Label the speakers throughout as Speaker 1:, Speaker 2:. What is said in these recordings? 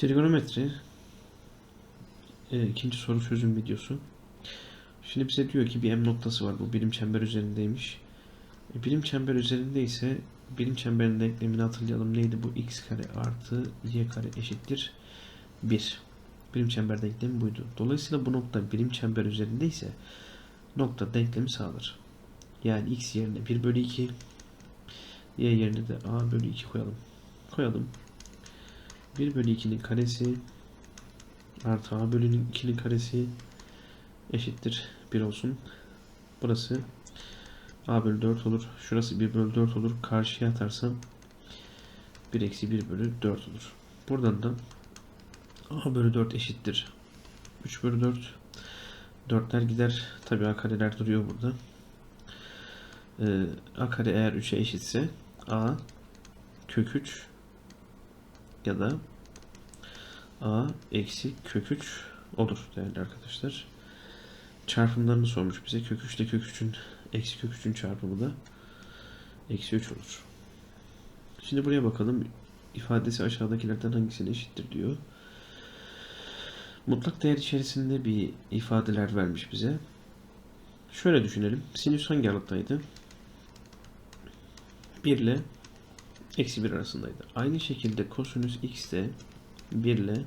Speaker 1: Trigonometri e, ikinci soru çözüm videosu. Şimdi bize diyor ki bir M noktası var. Bu birim çember üzerindeymiş. E, birim çember üzerinde ise birim çemberin denklemini hatırlayalım. Neydi bu? x kare artı y kare eşittir 1. Birim çember denklemi buydu. Dolayısıyla bu nokta birim çember üzerinde ise nokta denklemi sağlar. Yani x yerine 1 bölü 2 y yerine de a bölü 2 koyalım. Koyalım. 1 bölü 2'nin karesi artı a bölü 2'nin karesi eşittir 1 olsun. Burası a bölü 4 olur. Şurası 1 bölü 4 olur. Karşıya atarsam 1 eksi 1 bölü 4 olur. Buradan da a bölü 4 eşittir. 3 bölü 4 4'ler gider. Tabi a kareler duruyor burada. Ee, a kare eğer 3'e eşitse a kök 3 ya da a eksi kök 3 olur değerli arkadaşlar. Çarpımlarını sormuş bize. Kök 3 ile kök 3'ün eksi kök 3'ün çarpımı da eksi 3 olur. Şimdi buraya bakalım. İfadesi aşağıdakilerden hangisine eşittir diyor. Mutlak değer içerisinde bir ifadeler vermiş bize. Şöyle düşünelim. Sinüs hangi aralıktaydı? 1 ile eksi 1 arasındaydı. Aynı şekilde kosinüs x de 1 ile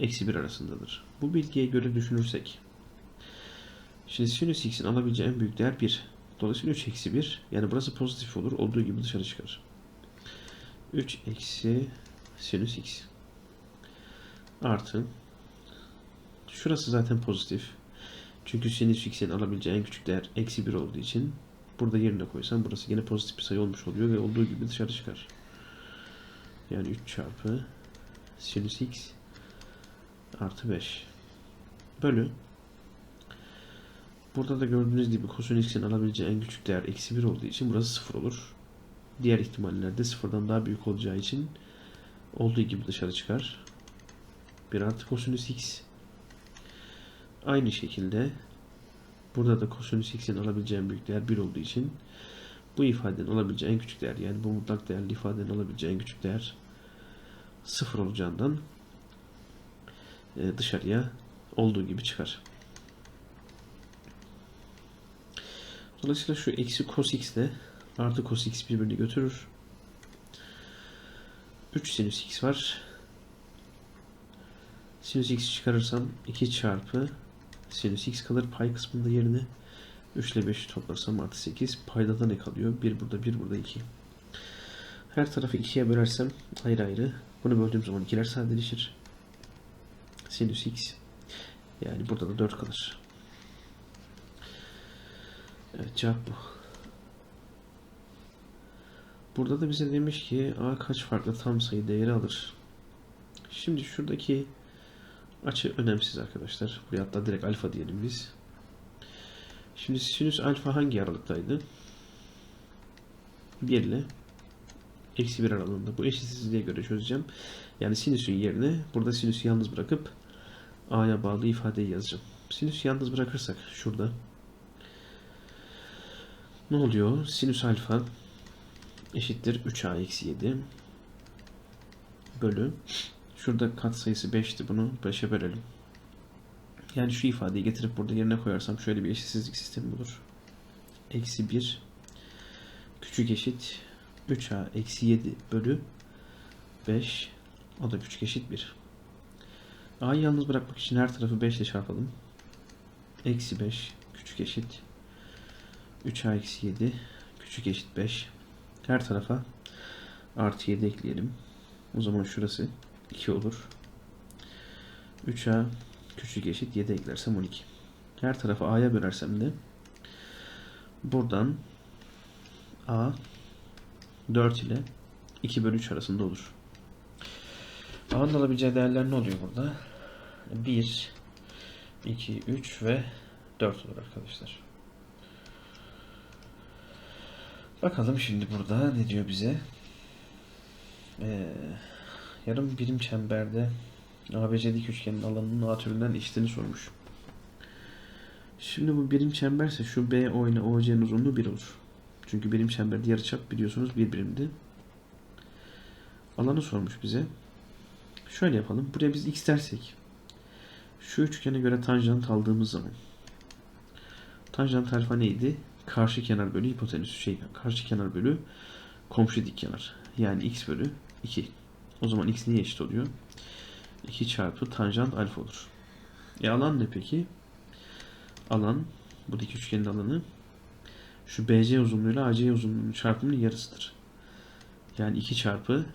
Speaker 1: eksi 1 arasındadır. Bu bilgiye göre düşünürsek şimdi sinüs x'in alabileceği en büyük değer 1. Dolayısıyla 3 eksi 1 yani burası pozitif olur. Olduğu gibi dışarı çıkar. 3 eksi sinüs x artı şurası zaten pozitif. Çünkü sinüs x'in alabileceği en küçük değer eksi 1 olduğu için burada yerine koysam burası yine pozitif bir sayı olmuş oluyor ve olduğu gibi dışarı çıkar. Yani 3 çarpı sinüs x artı 5 bölü burada da gördüğünüz gibi kosinüs x'in alabileceği en küçük değer eksi 1 olduğu için burası 0 olur. Diğer ihtimallerde sıfırdan daha büyük olacağı için olduğu gibi dışarı çıkar. 1 artı kosinüs x aynı şekilde burada da kosinüs x'in alabileceği en büyük değer 1 olduğu için bu ifadenin alabileceği en küçük değer yani bu mutlak değerli ifadenin alabileceği en küçük değer 0 olacağından e, dışarıya olduğu gibi çıkar. Dolayısıyla şu eksi cos x ile artı cos x birbirini götürür. 3 sinüs x var. Sinüs x çıkarırsam 2 çarpı sinüs x kalır pay kısmında yerine 3 ile 5'i toplarsam artı 8 payda da ne kalıyor? 1 burada 1 burada 2. Her tarafı 2'ye bölersem ayrı ayrı. Bunu böldüğüm zaman 2'ler sadeleşir. Sinüs x. Yani burada da 4 kalır. Evet cevap bu. Burada da bize demiş ki a kaç farklı tam sayı değeri alır. Şimdi şuradaki açı önemsiz arkadaşlar. Buraya hatta direkt alfa diyelim biz. Şimdi sinüs alfa hangi aralıktaydı? 1 ile eksi 1 aralığında. Bu eşitsizliğe göre çözeceğim. Yani sinüsün yerine burada sinüsü yalnız bırakıp a'ya bağlı ifadeyi yazacağım. Sinüsü yalnız bırakırsak şurada ne oluyor? Sinüs alfa eşittir 3a eksi 7 bölü şurada kat sayısı 5'ti bunu 5'e bölelim. Yani şu ifadeyi getirip burada yerine koyarsam şöyle bir eşitsizlik sistemi olur. Eksi 1 küçük eşit 3a eksi 7 bölü 5 o da küçük eşit 1. A'yı yalnız bırakmak için her tarafı 5 ile çarpalım. Eksi 5 küçük eşit 3a eksi 7 küçük eşit 5 her tarafa artı 7 ekleyelim. O zaman şurası 2 olur. 3a küçük eşit 7 eklersem 12. Her tarafı a'ya bölersem de buradan a 4 ile 2 bölü 3 arasında olur. A'nın alabileceği değerler ne oluyor burada? 1, 2, 3 ve 4 olur arkadaşlar. Bakalım şimdi burada ne diyor bize? Ee, yarım birim çemberde ABC dik üçgenin alanının A türünden eşitini sormuş. Şimdi bu birim çemberse şu BO ile OC'nin uzunluğu 1 olur. Çünkü birim çemberde yarıçap biliyorsunuz bir birimdi. Alanı sormuş bize. Şöyle yapalım. Buraya biz x dersek şu üçgene göre tanjant aldığımız zaman tanjant alfa neydi? Karşı kenar bölü hipotenüs şey karşı kenar bölü komşu dik kenar. Yani x bölü 2. O zaman x neye eşit oluyor? 2 çarpı tanjant alfa olur. E alan ne peki? Alan bu dik üçgenin alanı şu BC uzunluğuyla AC uzunluğunun çarpımının yarısıdır. Yani 2 çarpı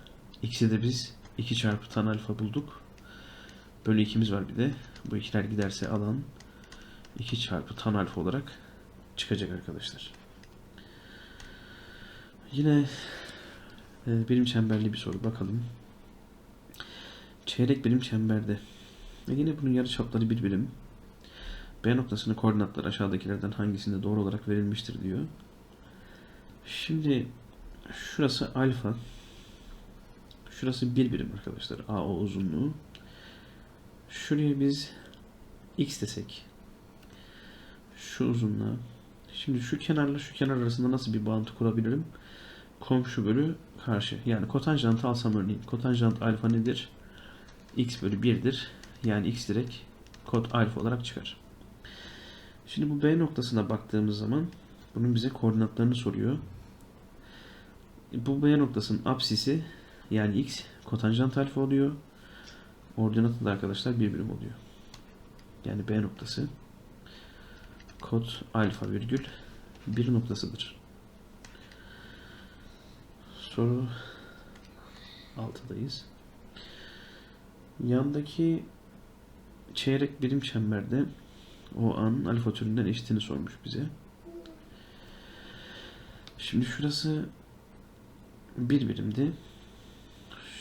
Speaker 1: x'i de biz 2 çarpı tan alfa bulduk. Bölü 2'miz var bir de. Bu ikiler giderse alan 2 çarpı tan alfa olarak çıkacak arkadaşlar. Yine e, birim çemberli bir soru bakalım. Çeyrek birim çemberde. Ve yine bunun yarıçapları bir birim. B noktasının koordinatları aşağıdakilerden hangisinde doğru olarak verilmiştir diyor. Şimdi şurası alfa. Şurası bir birim arkadaşlar. AO uzunluğu. Şuraya biz x desek. Şu uzunluğa. Şimdi şu kenarla şu kenar arasında nasıl bir bağıntı kurabilirim? Komşu bölü karşı. Yani kotanjantı alsam örneğin. Kotanjant alfa nedir? x bölü 1'dir. Yani x direkt kot alfa olarak çıkar. Şimdi bu B noktasına baktığımız zaman bunun bize koordinatlarını soruyor. Bu B noktasının apsisi yani x kotanjant alfa oluyor. Ordinatı da arkadaşlar bir birim oluyor. Yani B noktası kot alfa virgül bir noktasıdır. Soru 6'dayız. Yandaki çeyrek birim çemberde o an alfa türünden eşitini sormuş bize. Şimdi şurası bir birimdi.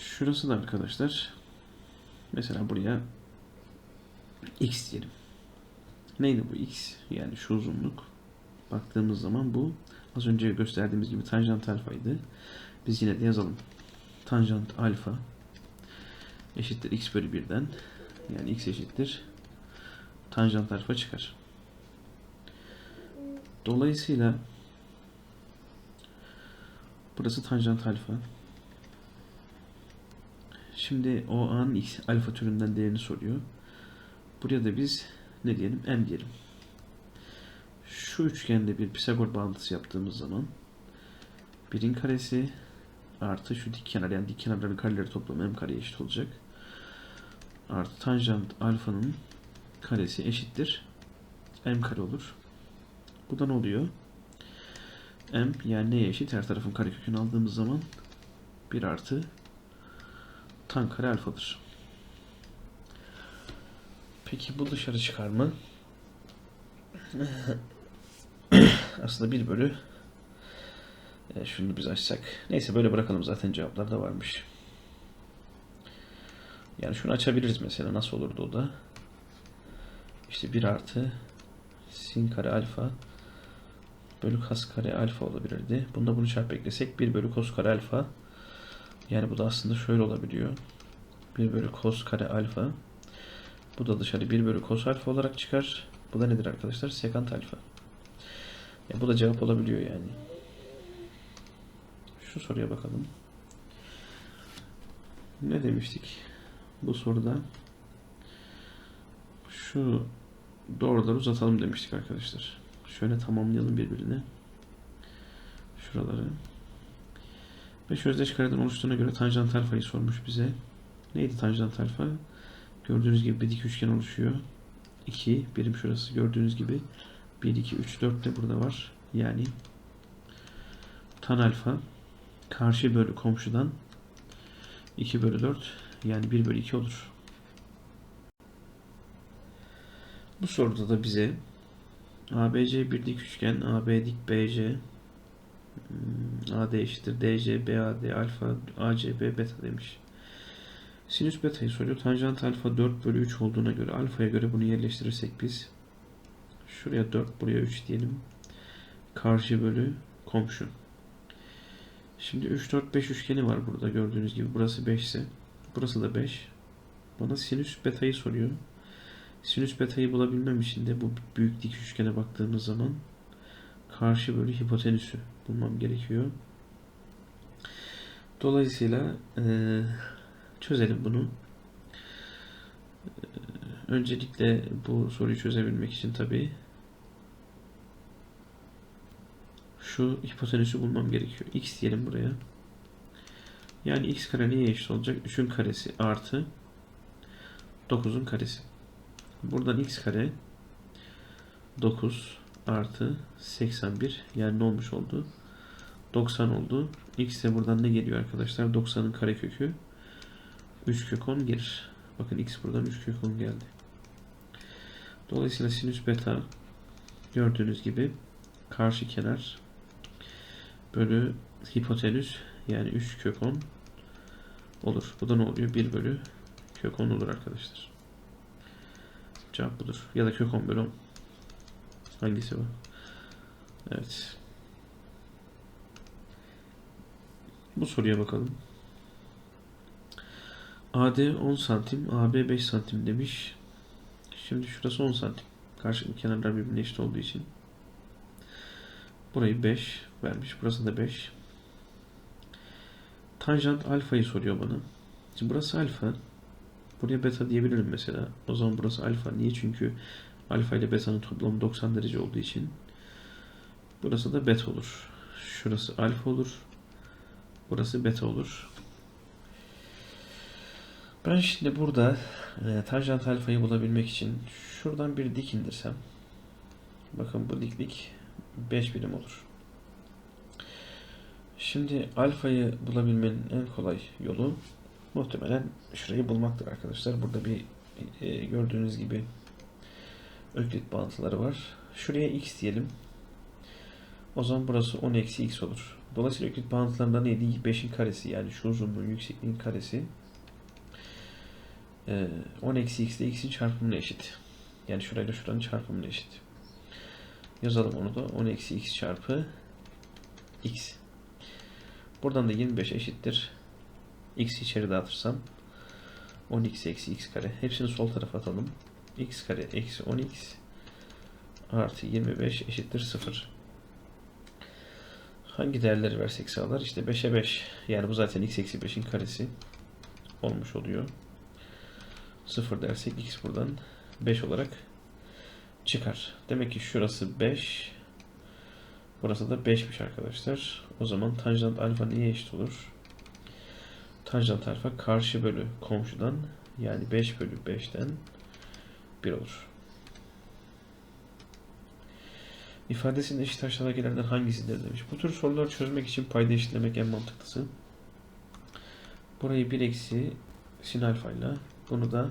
Speaker 1: Şurası da arkadaşlar mesela buraya x diyelim. Neydi bu x? Yani şu uzunluk. Baktığımız zaman bu az önce gösterdiğimiz gibi tanjant alfaydı. Biz yine de yazalım. Tanjant alfa eşittir x bölü 1'den yani x eşittir tanjant alfa çıkar. Dolayısıyla burası tanjant alfa. Şimdi o an x alfa türünden değerini soruyor. Buraya da biz ne diyelim? m diyelim. Şu üçgende bir Pisagor bağıntısı yaptığımız zaman birin karesi artı şu dik kenar yani dik kenarların kareleri toplamı m kareye eşit olacak. Artı tanjant alfanın karesi eşittir. m kare olur. Bu da ne oluyor? m yani neye eşit? Her tarafın karekökünü aldığımız zaman 1 artı tan kare alfadır. Peki bu dışarı çıkar mı? Aslında 1 bölü e, şunu biz açsak. Neyse böyle bırakalım zaten cevaplar da varmış. Yani şunu açabiliriz mesela. Nasıl olurdu o da? İşte 1 artı sin kare alfa bölü kas kare alfa olabilirdi. Bunda bunu çarpı eklesek 1 bölü kos kare alfa. Yani bu da aslında şöyle olabiliyor. 1 bölü kos kare alfa. Bu da dışarı 1 bölü kos alfa olarak çıkar. Bu da nedir arkadaşlar? Sekant alfa. Ya bu da cevap olabiliyor yani. Şu soruya bakalım. Ne demiştik bu soruda? Şu doğruları uzatalım demiştik arkadaşlar. Şöyle tamamlayalım birbirine. Şuraları. Beş özdeş kareden oluştuğuna göre tanjant alfayı sormuş bize. Neydi tanjant alfa? Gördüğünüz gibi bir dik üçgen oluşuyor. 2 birim şurası gördüğünüz gibi 1 2 3 4 de burada var. Yani tan alfa karşı bölü komşudan 2 bölü 4 yani 1 bölü 2 olur. Bu soruda da bize ABC bir dik üçgen AB dik BC AD eşittir DC BAD alfa ACB beta demiş. Sinüs beta'yı soruyor. Tanjant alfa 4 bölü 3 olduğuna göre alfaya göre bunu yerleştirirsek biz şuraya 4 buraya 3 diyelim. Karşı bölü komşu. Şimdi 3 4 5 üçgeni var burada gördüğünüz gibi. Burası 5 ise burası da 5. Bana sinüs beta'yı soruyor. Sinüs beta'yı bulabilmem için de bu büyük dik üçgene baktığımız zaman karşı bölü hipotenüsü bulmam gerekiyor. Dolayısıyla eee çözelim bunu. öncelikle bu soruyu çözebilmek için tabii şu hipotenüsü bulmam gerekiyor. X diyelim buraya. Yani x kare neye eşit olacak? 3'ün karesi artı 9'un karesi. Buradan x kare 9 artı 81 yani ne olmuş oldu? 90 oldu. X de buradan ne geliyor arkadaşlar? 90'ın karekökü 3 kök 10 gelir. Bakın x buradan 3 kök 10 geldi. Dolayısıyla sinüs beta gördüğünüz gibi karşı kenar bölü hipotenüs yani 3 kök 10 olur. Bu da ne oluyor? 1 bölü kök 10 olur arkadaşlar. Cevap budur. Ya da kök 10 bölü 10. Hangisi bu? Evet. Bu soruya bakalım. AD 10 santim, AB 5 santim demiş. Şimdi şurası 10 santim. Karşılıklı kenarlar birbirine eşit olduğu için. Burayı 5 vermiş. Burası da 5. Tanjant alfayı soruyor bana. Şimdi burası alfa. Buraya beta diyebilirim mesela. O zaman burası alfa. Niye? Çünkü alfa ile beta'nın toplamı 90 derece olduğu için. Burası da beta olur. Şurası alfa olur. Burası beta olur. Ben şimdi burada e, tanjant alfayı bulabilmek için şuradan bir dik indirsem. Bakın bu diklik 5 birim olur. Şimdi alfayı bulabilmenin en kolay yolu muhtemelen şurayı bulmaktır arkadaşlar. Burada bir e, gördüğünüz gibi öklit bağıntıları var. Şuraya x diyelim. O zaman burası 10 eksi x olur. Dolayısıyla öklit bağıntılarında neydi? 5'in karesi yani şu uzunluğun yüksekliğin karesi e, 10 eksi x ile x'in çarpımına eşit. Yani şurayla şuranın çarpımına eşit. Yazalım onu da 10 eksi x çarpı x. Buradan da 25 eşittir. X'i içeri dağıtırsam 10x eksi x kare. Hepsini sol tarafa atalım. x kare eksi 10x artı 25 eşittir 0. Hangi değerleri versek sağlar? İşte 5'e 5. Yani bu zaten x eksi 5'in karesi olmuş oluyor. 0 dersek x buradan 5 olarak çıkar. Demek ki şurası 5. Burası da 5'miş arkadaşlar. O zaman tanjant alfa neye eşit olur? Tanjant alfa karşı bölü komşudan yani 5 bölü 5'ten 1 olur. İfadesinin eşit aşağıdakilerden hangisidir demiş. Bu tür soruları çözmek için payda eşitlemek en mantıklısı. Burayı 1 eksi sin alfa ile bunu da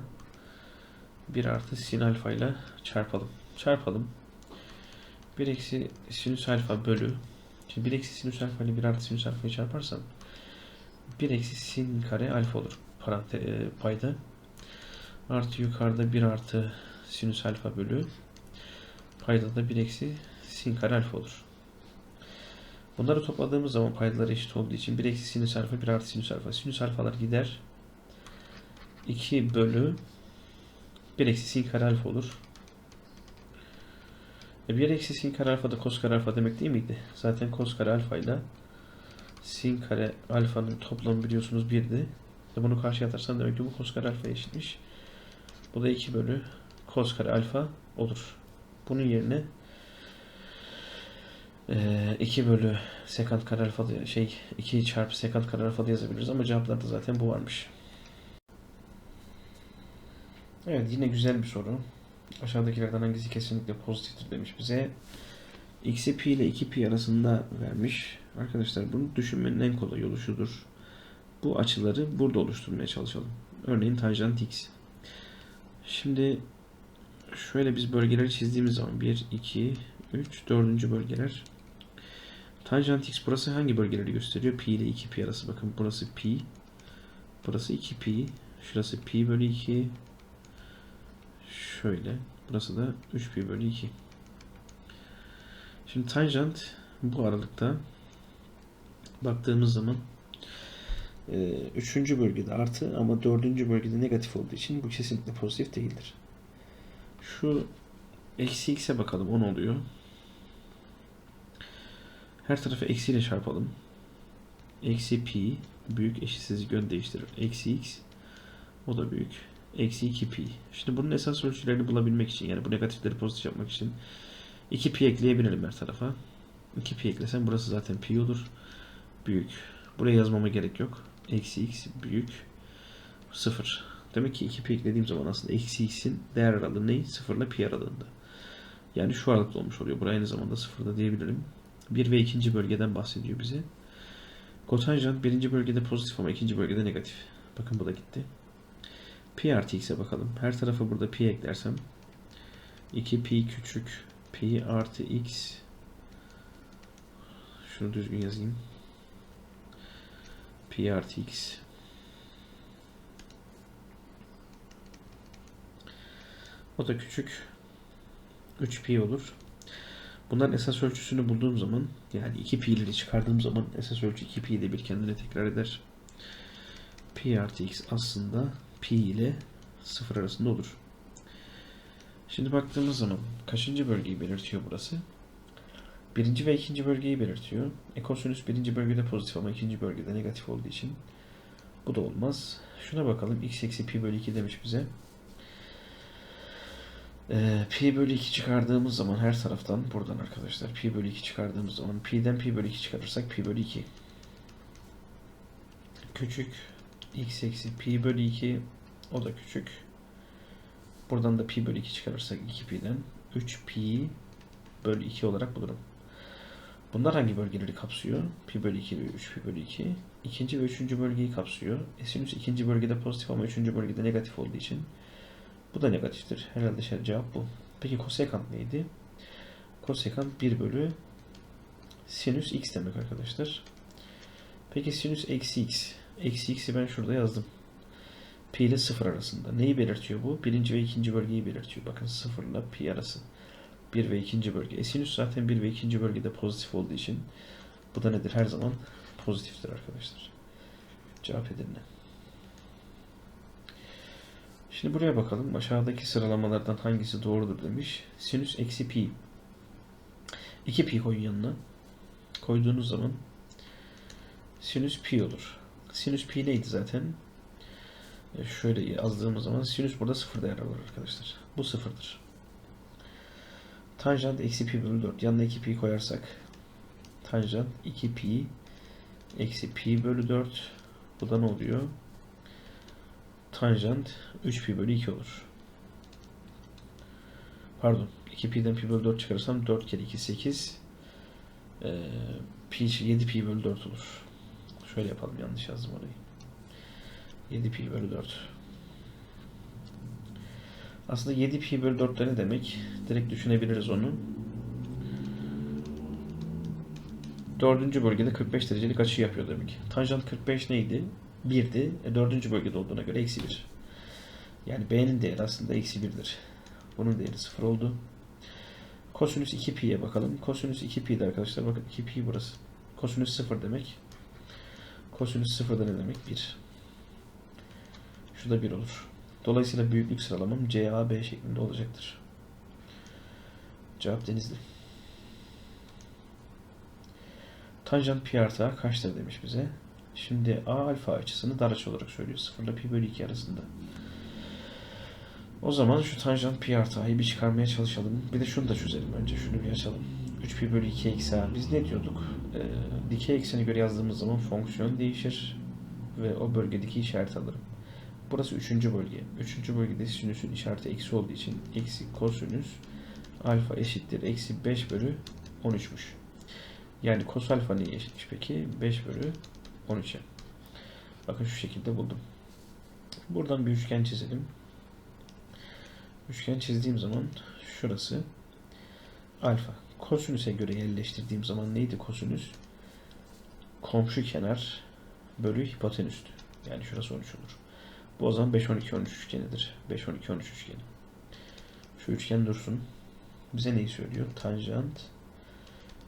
Speaker 1: 1 artı sin alfa ile çarpalım. Çarpalım. 1 eksi sinüs alfa bölü. Şimdi 1 eksi sinüs alfa ile 1 artı sinüs alfayı çarparsam 1 eksi sin kare alfa olur. Parante, e, payda. Artı yukarıda 1 artı sinüs alfa bölü. Payda da 1 eksi sin kare alfa olur. Bunları topladığımız zaman paydaları eşit olduğu için 1 eksi sinüs alfa 1 artı sinüs alfa. Sinüs alfalar gider. 2 bölü 1 eksi sin kare alfa olur. E 1 eksi sin kare alfa da kos kare alfa demek değil miydi? Zaten kos kare alfa ile sin kare alfanın toplamı biliyorsunuz 1'di. E bunu karşıya atarsan demek ki bu kos kare alfa eşitmiş. Bu da 2 bölü kos kare alfa olur. Bunun yerine 2 bölü sekant kare alfa şey 2 çarpı sekant kare alfa da yazabiliriz ama cevaplarda zaten bu varmış. Evet yine güzel bir soru. Aşağıdakilerden hangisi kesinlikle pozitiftir demiş bize. X'i pi ile 2pi arasında vermiş. Arkadaşlar bunu düşünmenin en kolay yolu şudur. Bu açıları burada oluşturmaya çalışalım. Örneğin tanjant x. Şimdi şöyle biz bölgeleri çizdiğimiz zaman 1, 2, 3, 4. bölgeler. Tanjant x burası hangi bölgeleri gösteriyor? Pi ile 2pi arası. Bakın burası pi. Burası 2pi. Şurası pi bölü 2. Şöyle. Burası da 3 pi bölü 2. Şimdi tanjant bu aralıkta baktığımız zaman e, üçüncü bölgede artı ama dördüncü bölgede negatif olduğu için bu kesinlikle pozitif değildir. Şu eksi x'e bakalım 10 oluyor. Her tarafı eksiyle çarpalım. Eksi pi büyük eşitsizlik yön değiştirir. Eksi x o da büyük. eksi 2pi. Şimdi bunun esas ölçülerini bulabilmek için yani bu negatifleri pozitif yapmak için 2pi ekleyebilirim her tarafa. 2pi eklesem burası zaten pi olur. Büyük. Buraya yazmama gerek yok. Eksi x büyük. 0. Demek ki 2pi eklediğim zaman aslında eksi x'in değer aralığı ne? 0 ile pi aralığında. Yani şu aralıkta olmuş oluyor. Buraya aynı zamanda 0'da diyebilirim. 1 ve ikinci bölgeden bahsediyor bize. Kotanjant birinci bölgede pozitif ama ikinci bölgede negatif. Bakın bu da gitti. Pi artı x'e bakalım. Her tarafa burada pi eklersem 2 pi küçük pi artı x şunu düzgün yazayım. Pi artı x o da küçük 3 pi olur. Bunların esas ölçüsünü bulduğum zaman yani 2 pi'leri çıkardığım zaman esas ölçü 2 pi de bir kendine tekrar eder. Pi artı x aslında pi ile 0 arasında olur. Şimdi baktığımız zaman kaçıncı bölgeyi belirtiyor burası? Birinci ve ikinci bölgeyi belirtiyor. E kosinüs birinci bölgede pozitif ama ikinci bölgede negatif olduğu için bu da olmaz. Şuna bakalım. x eksi pi bölü 2 demiş bize. Ee, pi bölü 2 çıkardığımız zaman her taraftan buradan arkadaşlar pi bölü 2 çıkardığımız zaman pi'den pi bölü 2 çıkarırsak pi bölü 2 küçük x eksi pi bölü 2 o da küçük. Buradan da pi bölü 2 çıkarırsak 2pi'den 3 pi bölü 2 olarak bulurum. Bunlar hangi bölgeleri kapsıyor? Pi bölü 2 ve 3 pi bölü 2. İkinci ve üçüncü bölgeyi kapsıyor. Sinüs ikinci bölgede pozitif ama üçüncü bölgede negatif olduğu için bu da negatiftir. Herhalde şey, cevap bu. Peki kosekant neydi? Kosekant 1 bölü sinüs x demek arkadaşlar. Peki sinüs eksi x. Eksi x'i ben şurada yazdım. Pi ile 0 arasında. Neyi belirtiyor bu? Birinci ve ikinci bölgeyi belirtiyor. Bakın 0 ile pi arası. 1 ve ikinci bölge. Sinüs zaten 1 ve ikinci bölgede pozitif olduğu için bu da nedir? Her zaman pozitiftir arkadaşlar. Cevap Edirne. Şimdi buraya bakalım. Aşağıdaki sıralamalardan hangisi doğrudur demiş. Sinüs eksi pi. 2 pi koyun yanına. Koyduğunuz zaman sinüs pi olur. Sinüs pi neydi zaten? E, Şöyle yazdığımız zaman sinüs burada sıfır değer alır arkadaşlar. Bu sıfırdır. Tanjant eksi pi bölü 4. Yanına 2 pi koyarsak tanjant 2 pi eksi pi bölü 4 bu da ne oluyor? Tanjant 3 pi bölü 2 olur. Pardon. 2 pi'den pi bölü 4 çıkarırsam 4 kere 2 8 ee, pi 7 pi bölü 4 olur. Şöyle yapalım yanlış yazdım orayı. 7 pi bölü 4. Aslında 7 pi bölü 4 de ne demek? Direkt düşünebiliriz onu. Dördüncü bölgede 45 derecelik açı yapıyor demek. Tanjant 45 neydi? 1'di. E, dördüncü bölgede olduğuna göre eksi 1. Yani B'nin değeri aslında eksi 1'dir. Bunun değeri 0 oldu. Kosinüs 2pi'ye bakalım. Kosinüs 2pi'de arkadaşlar bakın 2pi burası. Kosinüs 0 demek. Kosinüs 0 da ne demek? 1. Şu da 1 olur. Dolayısıyla büyüklük sıralamam CAB şeklinde olacaktır. Cevap Denizli. Tanjant pi artı kaçtır demiş bize. Şimdi a alfa açısını dar açı olarak söylüyor. 0 ile pi bölü 2 arasında. O zaman şu tanjant pi artı a'yı bir çıkarmaya çalışalım. Bir de şunu da çözelim önce. Şunu bir açalım. 3 pi bölü 2 eksi a. Biz ne diyorduk? Ee, dikey ekseni göre yazdığımız zaman fonksiyon değişir. Ve o bölgedeki işaret alırım. Burası 3. bölge. 3. bölgede sinüsün işareti eksi olduğu için eksi kosinüs alfa eşittir. Eksi 5 bölü 13'müş. Yani kos alfa neye eşitmiş peki? 5 bölü 13'e. Bakın şu şekilde buldum. Buradan bir üçgen çizelim. Üçgen çizdiğim zaman şurası alfa. Kosinüse göre yerleştirdiğim zaman neydi kosinüs? Komşu kenar bölü hipotenüstü. Yani şurası 13 olur. Bu o zaman 5 12 13 üçgenidir. 5 12 13 üçgeni. Şu üçgen dursun. Bize neyi söylüyor? Tanjant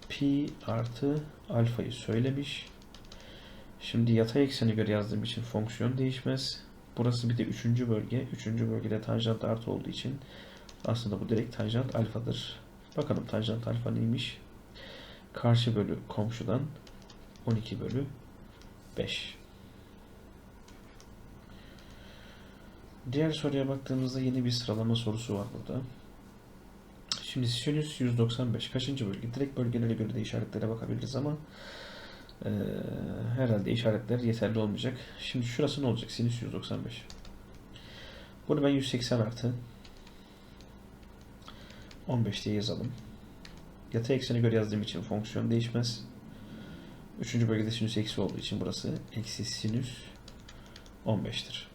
Speaker 1: pi artı alfayı söylemiş. Şimdi yatay ekseni göre yazdığım için fonksiyon değişmez. Burası bir de üçüncü bölge. Üçüncü bölgede tanjant artı olduğu için aslında bu direkt tanjant alfadır. Bakalım tanjant alfa neymiş? Karşı bölü komşudan 12 bölü 5. Diğer soruya baktığımızda yeni bir sıralama sorusu var burada. Şimdi sinüs 195 kaçıncı bölge? Direkt bölgelere göre de işaretlere bakabiliriz ama eee, herhalde işaretler yeterli olmayacak. Şimdi şurası ne olacak? Sinüs 195. Bunu ben 180 artı 15 diye yazalım. Yatay eksene göre yazdığım için fonksiyon değişmez. Üçüncü bölgede sinüs eksi olduğu için burası eksi sinüs 15'tir.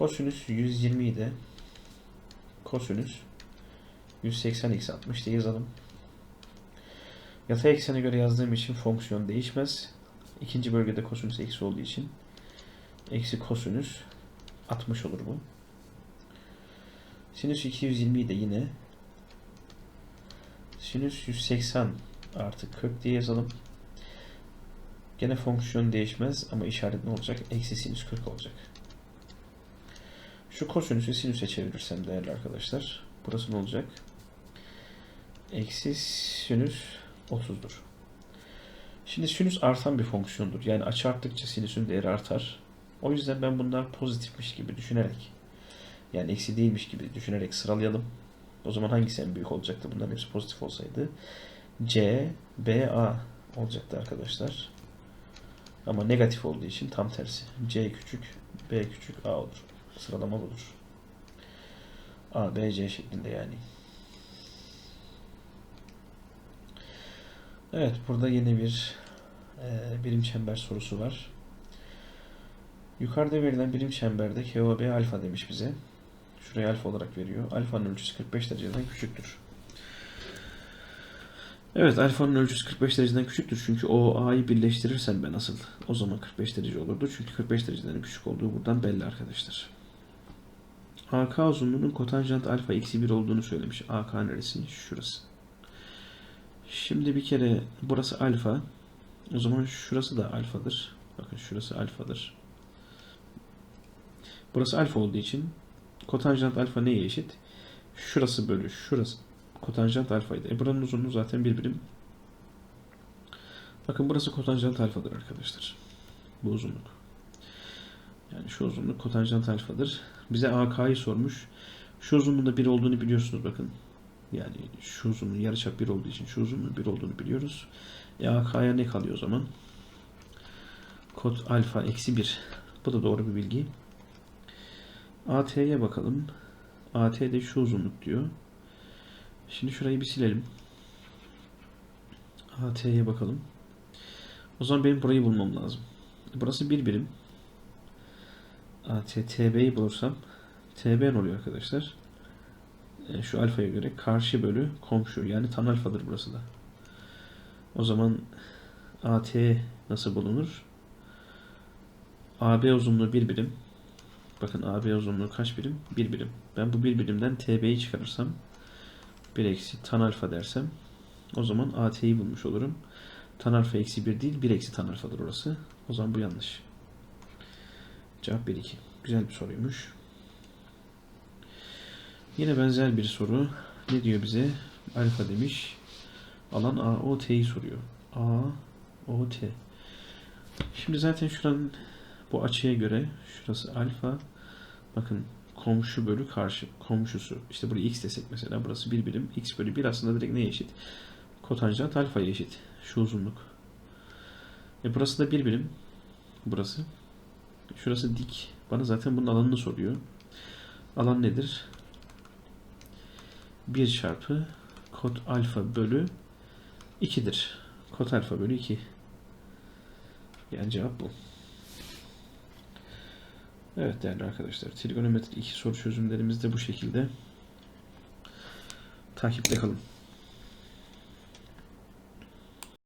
Speaker 1: Kosinüs 120 idi. Kosinüs 180 eksi 60 diye yazalım. Yatay eksene göre yazdığım için fonksiyon değişmez. İkinci bölgede kosinüs eksi olduğu için eksi kosinüs 60 olur bu. Sinüs 220 de yine sinüs 180 artı kök diye yazalım. Gene fonksiyon değişmez ama işaret ne olacak? Eksi sinüs 40 olacak. Şu kosinüsü sinüse çevirirsem değerli arkadaşlar. Burası ne olacak? Eksi sinüs 30'dur. Şimdi sinüs artan bir fonksiyondur. Yani açı arttıkça sinüsün değeri artar. O yüzden ben bunlar pozitifmiş gibi düşünerek yani eksi değilmiş gibi düşünerek sıralayalım. O zaman hangisi en büyük olacaktı? Bunların hepsi pozitif olsaydı. C, B, A olacaktı arkadaşlar. Ama negatif olduğu için tam tersi. C küçük, B küçük, A olur. Sıralama budur. A, B, C şeklinde yani. Evet, burada yeni bir e, birim çember sorusu var. Yukarıda verilen birim çemberde KOB alfa demiş bize. Şuraya alfa olarak veriyor. Alfanın ölçüsü 45 dereceden küçüktür. Evet alfanın ölçüsü 45 dereceden küçüktür. Çünkü o A'yı birleştirirsem ben asıl o zaman 45 derece olurdu. Çünkü 45 dereceden küçük olduğu buradan belli arkadaşlar. AK uzunluğunun kotanjant alfa eksi 1 olduğunu söylemiş. AK neresi? Şurası. Şimdi bir kere burası alfa. O zaman şurası da alfadır. Bakın şurası alfadır. Burası alfa olduğu için kotanjant alfa neye eşit? Şurası bölü şurası. Kotanjant alfaydı. E buranın uzunluğu zaten bir birim. Bakın burası kotanjant alfadır arkadaşlar. Bu uzunluk. Yani şu uzunluk kotanjant alfadır. Bize AK'yı sormuş. Şu uzunluğunda 1 olduğunu biliyorsunuz bakın. Yani şu uzunluğun yarıçap 1 olduğu için şu uzunluğun 1 olduğunu biliyoruz. E AK'ya ne kalıyor o zaman? Kot alfa eksi 1. Bu da doğru bir bilgi. AT'ye bakalım. AT de şu uzunluk diyor. Şimdi şurayı bir silelim. AT'ye bakalım. O zaman benim burayı bulmam lazım. Burası bir birim. AT, TB'yi bulursam TB ne oluyor arkadaşlar? E, şu alfaya göre karşı bölü komşu yani tan alfadır burası da. O zaman AT nasıl bulunur? AB uzunluğu bir birim. Bakın AB uzunluğu kaç birim? 1 birim. Ben bu 1 birimden TB'yi çıkarırsam 1 eksi tan alfa dersem o zaman AT'yi bulmuş olurum. Tan alfa eksi 1 değil 1 eksi tan alfadır orası. O zaman bu yanlış. Cevap 1 2. Güzel bir soruymuş. Yine benzer bir soru. Ne diyor bize? Alfa demiş. Alan AOT'yi soruyor. AOT. Şimdi zaten şuranın bu açıya göre şurası alfa. Bakın komşu bölü karşı komşusu. İşte buraya x desek mesela burası bir birim. x bölü 1 aslında direkt neye eşit? Kotanjant alfaya eşit. Şu uzunluk. E burası da bir birim. Burası. Şurası dik. Bana zaten bunun alanını soruyor. Alan nedir? 1 çarpı kot alfa bölü 2'dir. Kot alfa bölü 2. Yani cevap bu. Evet değerli arkadaşlar. Trigonometri 2 soru çözümlerimiz de bu şekilde. Takipte kalın.